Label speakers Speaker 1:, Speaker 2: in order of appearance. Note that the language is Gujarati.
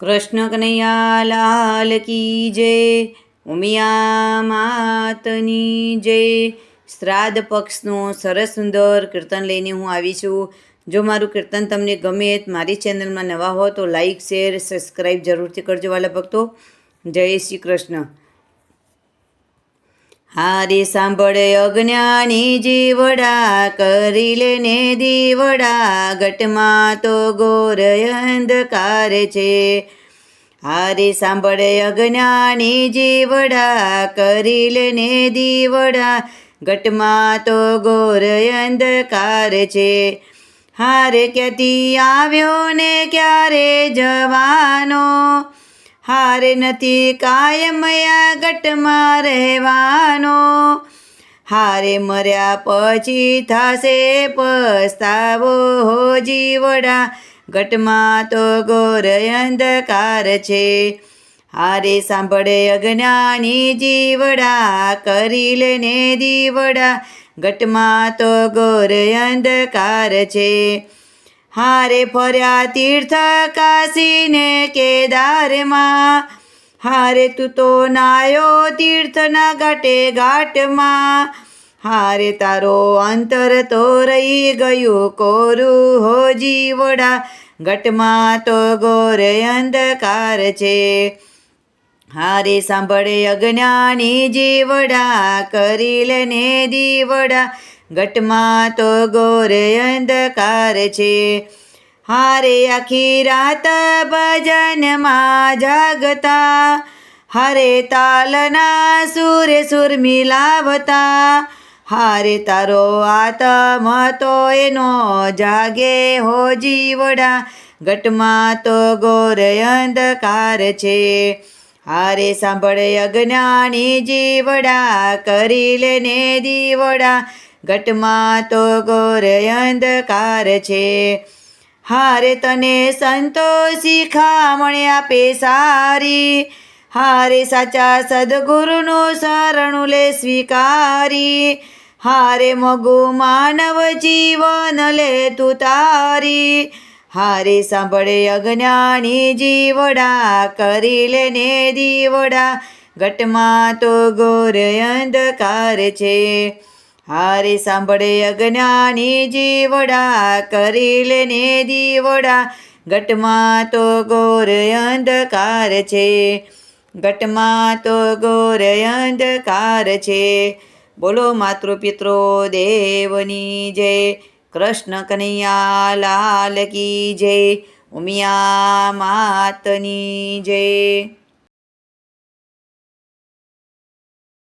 Speaker 1: કૃષ્ણ કનૈયા લાલ કી જય, ઉમિયા માતની જય. શ્રાદ્ધ પક્ષનું સરસ સુંદર કીર્તન લઈને હું આવી છું. જો મારું કીર્તન તમને ગમે મારી ચેનલમાં નવા હો તો લાઈક, શેર સબસ્ક્રાઈબ જરૂરથી કરજો વાલા ભક્તો. જય શ્રી કૃષ્ણ. હારે સાંભળે અજ્ઞાની જીવડા, કરી લેને દીવડા ઘટમાં તો ગોર અંધકાર છે. હારી સાંભળે અજ્ઞાની જીવડા, કરી લેને દીવડા ઘટમાં તો ગોર અંધકાર છે. હારે ક્યાંથી આવ્યો ને ક્યારે જવાનો? હારે નથી કાયમયા ગટમાં રહેવાનો. હારે મર્યા પછી થશે પસ્તાવો હો જીવડા. ગટમાં તો ગોર અંધકાર છે. હારે સાંભળે અજ્ઞાની જીવડા, કરી લેને દીવડા. ગટમાં તો ગોર અંધકાર છે. હારે ફર્યા તીર્થ કાશીને કેદારમાં. હારે તું તો નાયો તીર્થના ઘાટે ઘાટમાં. હારે તારો અંતર તો રહી ગયું કોરું હો જીવડા. ઘટમાં તો ગોર અંધકાર છે. હારે સાંભળે અજ્ઞાની જીવડા, કરી લેને દીવડા. ઘટમાં તો ગોર અંધકાર છે. હારે આખી રાત ભજનમાં જાગતા. હારે તાલના સુરે સુર મિલાવતા. હારે તારો આતમ તો એનો જાગે હો જીવડા. ઘટમાં તો ગોર અંધકાર છે. હારે સાંભળે અજ્ઞાની જીવડા, કરી લેને દીવડા. ઘટમાં તો ઘોર અંધકાર છે. હારે તને સંતોષી ખામણે આપે સારી. હારે સાચા સદગુરુનું શરણું લે સ્વીકારી. હારે મગુ માનવ જીવન લે તું તારી. હારે સાંભળે અજ્ઞાની જીવડા, કરી લેને દીવડા. ઘટમાં તો ઘોર અંધકાર છે. હારે સાંભળે અજ્ઞાની જીવડા કરી લેને દીવડા. ઘટમાં તો ગોર અંધકાર છે. ઘટમાં તો ગોર અંધકાર છે. બોલો માતૃ પિત્રો દેવની જય. કૃષ્ણ કનૈયા લાલ કી જય. ઉમિયા માતની જય.